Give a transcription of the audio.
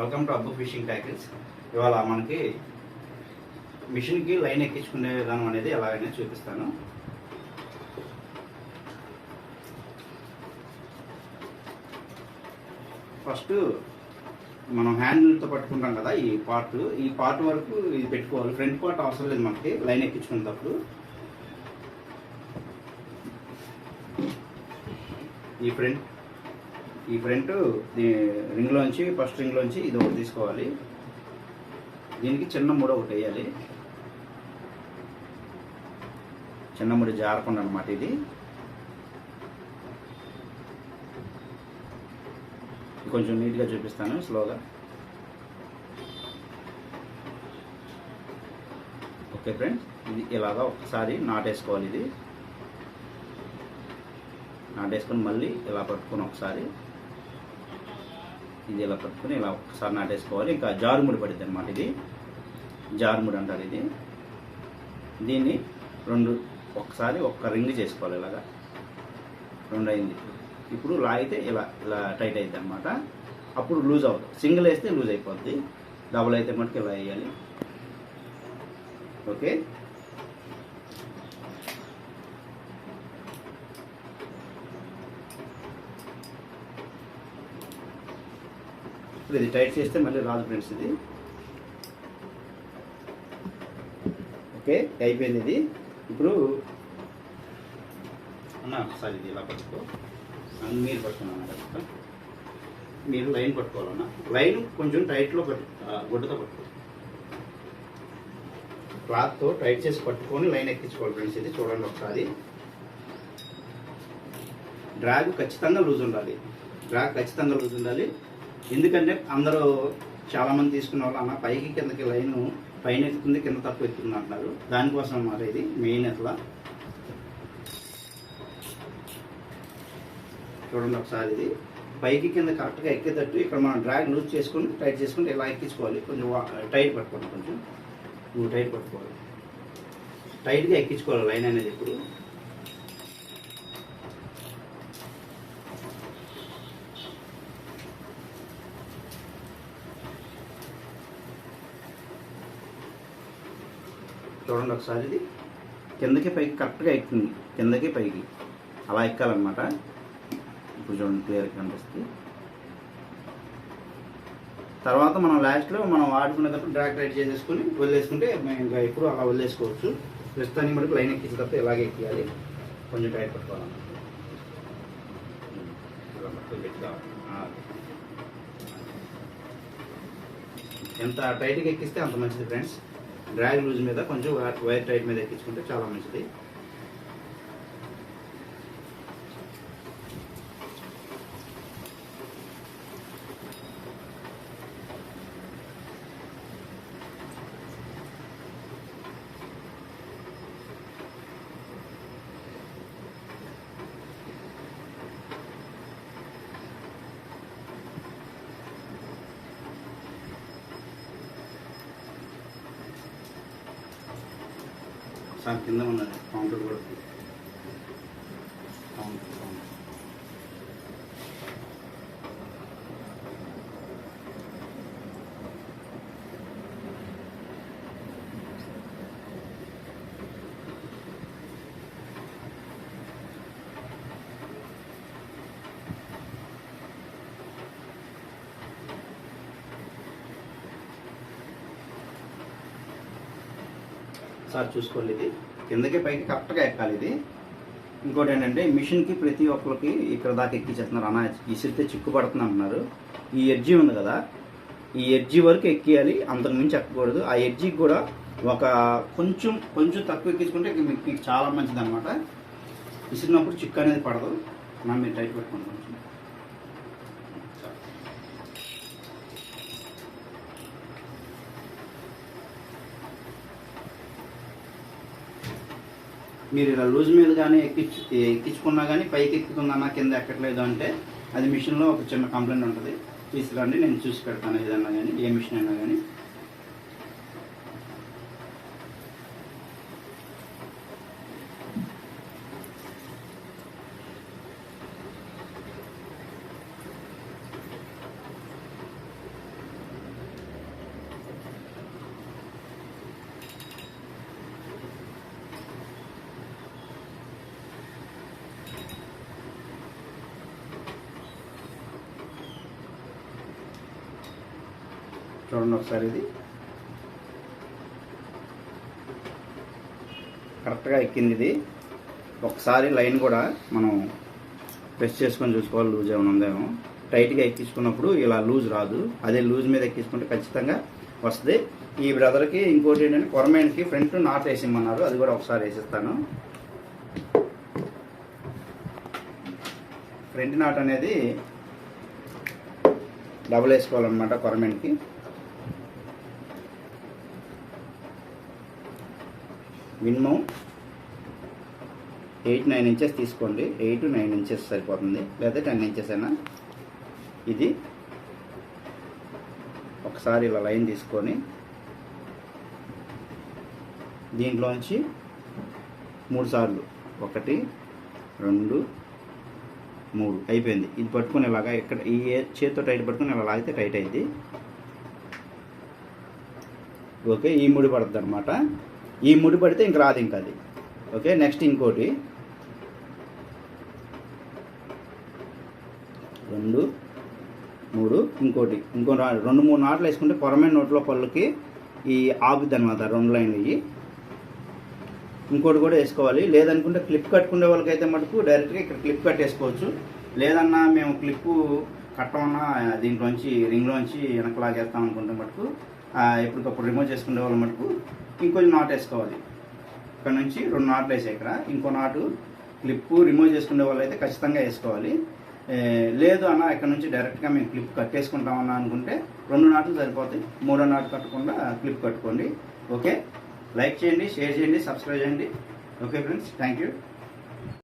Welcome to Abbu fishing tackles ఇవాళ మనకి మిషన్కి లైన్ ఎక్కించుకునే విధానం అనేది ఎలాగైనా చూపిస్తాను. ఫస్ట్ మనం హ్యాండిల్తో పట్టుకుంటాం కదా ఈ పార్ట్. ఈ పార్ట్ వరకు ఇది పెట్టుకోవాలి. ఫ్రంట్ పార్ట్ అవసరం లేదు మనకి. లైన్ ఎక్కించుకునేటప్పుడు. ఈ ఫ్రంట్ ఈ ఫ్రంట్ రింగ్లోంచి ఫస్ట్ రింగ్లోంచి ఇది ఒకటి తీసుకోవాలి. దీనికి చిన్న ముడ ఒకటి వేయాలి. చిన్న ముడి జారకుండా అనమాట ఇది. కొంచెం నీట్గా చూపిస్తాను స్లోగా. ఓకే ఫ్రెండ్స్ ఇది ఇలాగా ఒకసారి నాటేసుకోవాలి ఇది. నాటేసుకొని మళ్ళీ ఇలా పట్టుకొని ఒకసారి ఇది ఇలా పట్టుకుని ఇలా ఒకసారి నాటేసుకోవాలి. ఇంకా జారుముడి పడుతుంది అనమాట ఇది. జారుముడి అంటారు ఇది. దీన్ని రెండు ఒకసారి ఒక్క రింగ్ చేసుకోవాలి ఇలాగా. రెండు అయింది ఇప్పుడు లాగితే ఇలా ఇలా టైట్ అయింది అనమాట అప్పుడు లూజ్ అవుతుంది సింగిల్ వేస్తే లూజ్ అయిపోద్ది. డబుల్ అయితే మటుకు ఇలా వేయాలి. ఓకే. ఇప్పుడు ఇది టైట్ చేస్తే మళ్ళీ రాదు ఫ్రెండ్స్ ఇది. ఓకే అయిపోయింది ఇది. ఇప్పుడు అన్న సార్ ఇది ఇలా పట్టుకో. మీరు పట్టుకున్నాను కదా మీరు లైన్ పట్టుకోవాలన్న లైన్ కొంచెం టైట్లో పట్టు గుడ్డతో పట్టుకో. క్లాత్తో టైట్ చేసి పట్టుకొని లైన్ ఎక్కించుకోవాలి ఫ్రెండ్స్ ఇది. చూడండి ఒకసారి. డ్రాగ్ ఖచ్చితంగా లూజ్ ఉండాలి. డ్రాగ్ ఖచ్చితంగా లూజ్ ఉండాలి. ఎందుకంటే అందరూ చాలామంది తీసుకున్న వాళ్ళు అన్న పైకి కిందకి లైన్ పైన ఎక్కుతుంది కింద తక్కువ ఎక్కుతుంది అంటున్నారు. దానికోసం అన్నమాట ఇది మెయిన్ అట్లా చూడండి ఒకసారి ఇది. పైకి కింద కరెక్ట్గా ఎక్కేటట్టు ఇక్కడ మనం డ్రాగ్ లూజ్ చేసుకొని టైట్ చేసుకుంటే ఇలా ఎక్కించుకోవాలి? కొంచెం టైట్ పట్టుకోండి కొంచెం. నువ్వు టైట్ పట్టుకోవాలి. టైట్గా ఎక్కించుకోవాలి లైన్ అనేది ఇప్పుడు చూడండి ఒకసారి ఇది. కిందకి పైకి కరెక్ట్గా ఎక్కుతుంది కిందకి పైకి. అలా ఎక్కాలన్నమాట. ఇప్పుడు చూడండి క్లియర్గా కనిపిస్తుంది. తర్వాత మనం లాస్ట్లో మనం వాడుకునేటప్పుడు డ్రాక్ టైట్ చేసేసుకుని వదిలేసుకుంటే మేము ఇంకా ఎప్పుడు అలా వదిలేసుకోవచ్చు. ప్రస్తుతానికి మనకు లైన్ ఎక్కించేటప్పుడు ఇలాగే ఎక్కియాలి. కొంచెం టైట్ పట్టుకోవాలన్నమాట. ఎంత టైట్గా ఎక్కిస్తే అంత మంచిది ఫ్రెండ్స్ డ్రాగ్ లూజ్ మీద కొంచెం వైర్ టైట్ మీద ఎక్కించుకుంటే చాలా మంచిది. సార్ కింద ఉన్నది కౌంటర్ కూడా ఉంది. కౌంటర్ కౌంటర్ సార్ చూసుకోండి ఇది. కిందకి పైకి కరెక్ట్గా ఎక్కాలి ఇది. ఇంకోటి ఏంటంటే మిషన్కి ప్రతి ఒక్కరికి ఇక్కడ దాకా ఎక్కించేస్తున్నారు. అన్న ఇసిరితే చిక్కు పడుతుంది అంటున్నారు. ఈ ఎడ్జి ఉంది కదా ఈ ఎడ్జి వరకు ఎక్కియాలి. అంతకు మించి ఎక్కకూడదు. ఆ ఎడ్జికి కూడా ఒక కొంచెం కొంచెం తక్కువ ఎక్కించుకుంటే మీకు చాలా మంచిది అనమాట విసిరినప్పుడు చిక్కు అనేది పడదు. మనం మీరు టైట్ పెట్టుకోండి మీరు ఇలా లూజ్ మీద కానీ ఎక్కించు ఎక్కించుకున్నా కానీ పైకి ఎక్కుతుందన్నా కింద ఎక్కట్లేదు అంటే అది మిషన్లో ఒక చిన్న కంప్లైంట్ ఉంటుంది. తీసుకురండి నేను చూసి పెడతాను ఏదన్నా కానీ ఏ మిషన్ అయినా కానీ చూడండి ఒకసారి ఇది. కరెక్ట్గా ఎక్కింది ఇది. ఒకసారి లైన్ కూడా మనం ప్రెస్ చేసుకొని చూసుకోవాలి లూజ్ ఏమైనా ఉందేమో టైట్గా ఎక్కించుకున్నప్పుడు ఇలా లూజ్ రాదు. అదే లూజ్ మీద ఎక్కించుకుంటే ఖచ్చితంగా వస్తుంది. ఈ బ్రదర్కి ఇంకోటి ఏంటంటే కొరమేన్కి ఫ్రంట్ నాట్ వేసిమ్మన్నారు. అది కూడా ఒకసారి వేసిస్తాను. ఫ్రంట్ నాట్ అనేది డబుల్ వేసుకోవాలన్నమాట కొరమేన్కి. మినిమం ఎయిట్ నైన్ ఇంచెస్ తీసుకోండి. ఎయిట్ నైన్ ఇంచెస్ సరిపోతుంది. లేదా టెన్ ఇంచెస్ అయినా ఇది ఒకసారి ఇలా లైన్ తీసుకొని దీంట్లోంచి మూడు సార్లు. ఒకటి రెండు మూడు. అయిపోయింది. ఇది పట్టుకుని ఇలాగా ఇక్కడ ఈ చేతితో టైట్ పట్టుకుని ఇలా లాగితే టైట్ అయింది ఓకే ఈ ముడి పడుతుంది అనమాట ఈ ముడి పడితే ఇంక రాదు ఇంకా అది. ఓకే నెక్స్ట్ ఇంకోటి. రెండు మూడు ఇంకోటి. ఇంకో రెండు మూడు నాట్లు వేసుకుంటే పొరమైన నోట్లో పళ్ళుకి ఈ ఆగుద్ది అనమాట రెండు లైన్లు ఇవి. ఇంకోటి కూడా వేసుకోవాలి. లేదనుకుంటే క్లిప్ కట్టుకునే వాళ్ళకైతే మటుకు డైరెక్ట్గా ఇక్కడ క్లిప్ కట్టేసుకోవచ్చు. లేదన్నా మేము క్లిప్పు కట్టమన్నా దీంట్లోంచి రింగ్లోంచి వెనక లాగేస్తాం అనుకుంటే మటుకు ఎప్పటికప్పుడు రిమూవ్ చేసుకునే వాళ్ళ మటుకు ఇంకొంచెం నాట్ వేసుకోవాలి. ఇక్కడ నుంచి రెండు నాట్లు వేసాయి ఇక్కడ. ఇంకో నాటు క్లిప్ రిమూవ్ చేసుకునే వాళ్ళు అయితే ఖచ్చితంగా వేసుకోవాలి. లేదు అన్న ఇక్కడ నుంచి డైరెక్ట్గా మేము క్లిప్ కట్టేసుకుంటామన్నా అనుకుంటే రెండు నాట్లు సరిపోతాయి. మూడో నాటు కట్టకుండా క్లిప్ కట్టుకోండి. ఓకే? లైక్ చేయండి షేర్ చేయండి సబ్స్క్రైబ్ చేయండి. Okay friends? Thank you